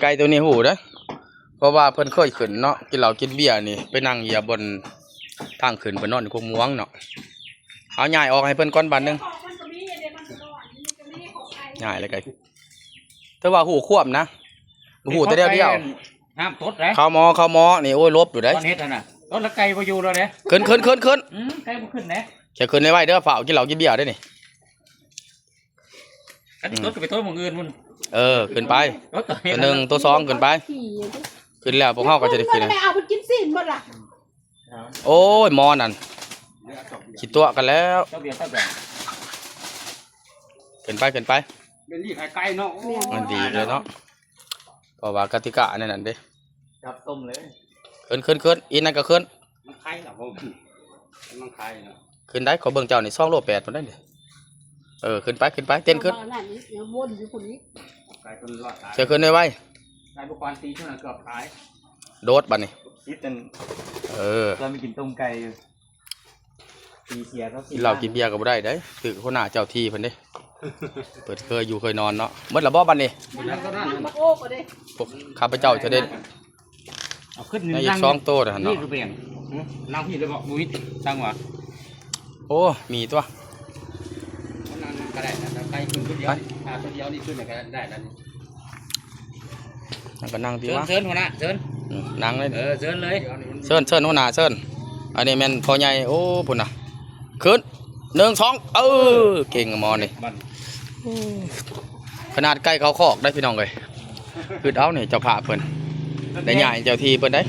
ไก่ตัวนี้หูเด้อเพราะว่าเพิ่นเคยขึ้นเนาะกินเหล้ากินเบียร์นี่ไปนั่งเหยียบบนทางขึ้นเพิ่นนอนอยู่กงม่วงเนาะเอาย้ายออกให้เพิ่นก่อนบัดหนึงย้ายเลยไก่แต่ว่าหูควบนะหูแต่เดียวเดียวห้ามตดเลยเข้าหมอเข้าหมอนี่โอ้ยลบอยู่เด้ตอนเฮ็ดนั่นน่ะตดแล้วไก่บ่อยู่แล้วเด้ขึ้นขึ้นขึ้นขึ้นอืมไก่บ่ขึ้นเด้แค่ขึ้นได้ไว้เด้อฝ่ากินเหล้ากินเบียร์ได้อนี่อันนี้ตดก็ไปตดหมู่อื่นพุ่น เออขึ้นไปตดต่อเฮ็ดตัวหนึ่งตัวสองขึ้นไป ขึ้นแล้วพวกเขาก็จะได้ขึ้นมึงไม่เอาไปกินสินบ่ล่ะโอ้ยหมอนั่นคิดตัวกันแล้วเจ้าเบียร์เจ้าแบ่งขึ้นไปขึ้นไปเป็นรีไข่ไก่เนาะมันดีเลยเนาะเพราะว่ากติกาเนี่ยนั่นเด้จับต้มเลยขึ้นขึ้นขึ้นอีนั่นก็ขึ้นมันไข่ล่ะผมมันไข่เนาะขึ้นได้ขอเบิ่งเจ้านี่สองโลแปดมันได้เด้เออขึ้นไปขึ้นไปเต้นขึ้น อาบ้านี่เดี๋ยววนอยู่คนนี้ไก่คนรอดตายเชื่อขึ้นได้ไว้ไก่บุกวานตีเท่านั้นเกือบตายโดดบัดนี่คิดเป็นเออตอนไปกินต้มไก่อยู่ตีเสียเขากินเหล้ากินเบียร์ก็บ่ได้เด้ถือคนหน้าเจ้าที่เพิ่นเด้ เปิดเคยอยู่เคยนอนเนาะหมดและบ่บัดนี้นั่นก็นั่นมันมาโอ้ก็ได้พวกข้าพเจ้าจะได้เอาขึ้นในอีกสองโตนะนี่เนาะคือเบี่ยงนั่งพี่เลยบอกบุ้ยตั้งวะโอ้มีตัวนั่งก็ได้นะ ไก่ขึ้นคนเดียวอ่าคนเดียวนี่ขึ้นก็ได้แล้วนั่นก็นั่งดีเชิญวะเชิญหัวหน้าเชิญอืมนั่งเลยเออเชิญเลยเชิญเชิญหัวหน้าเชิญอันนี้แม่นพ่อใหญ่โอ้พุ่นน่ะขึ้นหนึ่งสองเออเก่งอะหมอนี่มันขนาดใกล้เขาคอกได้พี่น้องเลยคือเอาเนี่ยเจ้าภาพเพิ่นได้ใหญ่เจ้าทีเพิ่นได้